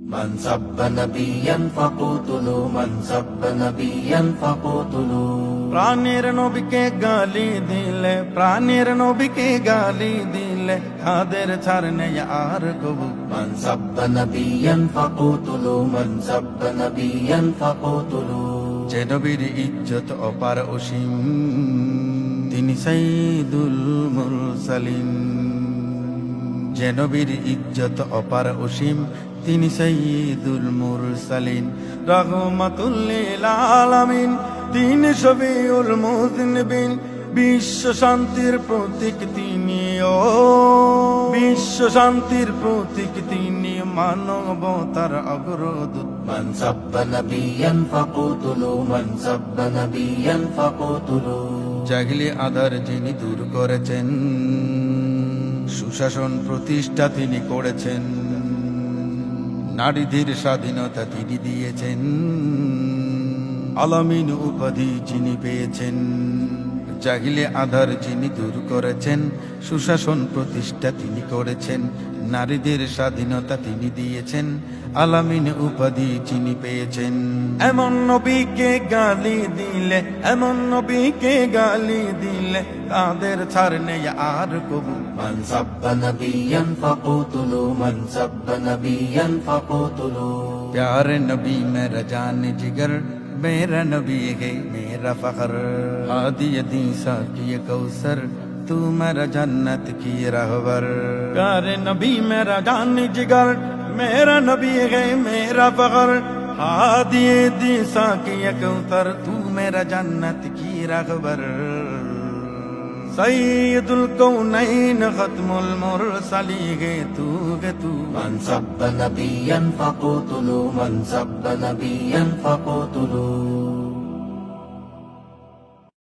من سب نبيا فقتلوا من سب نبيا فقتلوا প্রাণের নবীকে গালি দিলে প্রাণের নবীকে গালি দিলে তাদের ছাড় নেই আর কবু من سب نبيا فقتلوا من سب نبيا فقتلوا যে নবীর ইজ্জত অপার অসীম তিনি সাইদুল মুরসালিন যে নবীর ইজ্জত অপার অসীম তিনি সাইদুল মুরসালিন রহমাতুল্লিল আলামিন তিনি শফিউল মুজনিবিন বিশ্ব শান্তির প্রতীক তিনি ও বিশ্ব শান্তির প্রতীক তিনি মানবতার অগ্রদূত من سب نبيا فقتلوا من سب نبيا فقتلوا জাগলি আধার যিনি দূর করেছেন সুশাসন প্রতিষ্ঠা তিনি করেছেন নারীদের স্বাধীনতা তিনি দিয়েছেন। আলামিন উপাধি যিনি পেয়েছেন। জাহিলে আধার যিনি দূর করেছেন সুশাসন প্রতিষ্ঠা তিনি করেছেন নারীদের স্বাধীনতা তিনি দিয়েছেন আলামিন উপাধি চিনি পেয়েছেন। এমন নবীকে গালি দিলে এমন নবীকে গালি দিলে তাদের ছাড় নেই আর কবু। মান সাব্বা নবিয়ান ফাকুতুলু মান সাব্বা নবিয়ান ফাকুতুলু। প্যার নবী মেরা জান জিগর मेरा नबी है, मेरा फखर। हादी दीसा की कौसर, तू मेरा जन्नत की रहबर प्यारे नबी, मेरा जान जिगर, मेरा नबी है, मेरा फखर। हादी दीसा की कौसर, तू मेरा जन्नत की रहबर سيد الكونين ختم المرسلين تو تو من سب نبيا فقتلوا من سب نبيا فقتلوا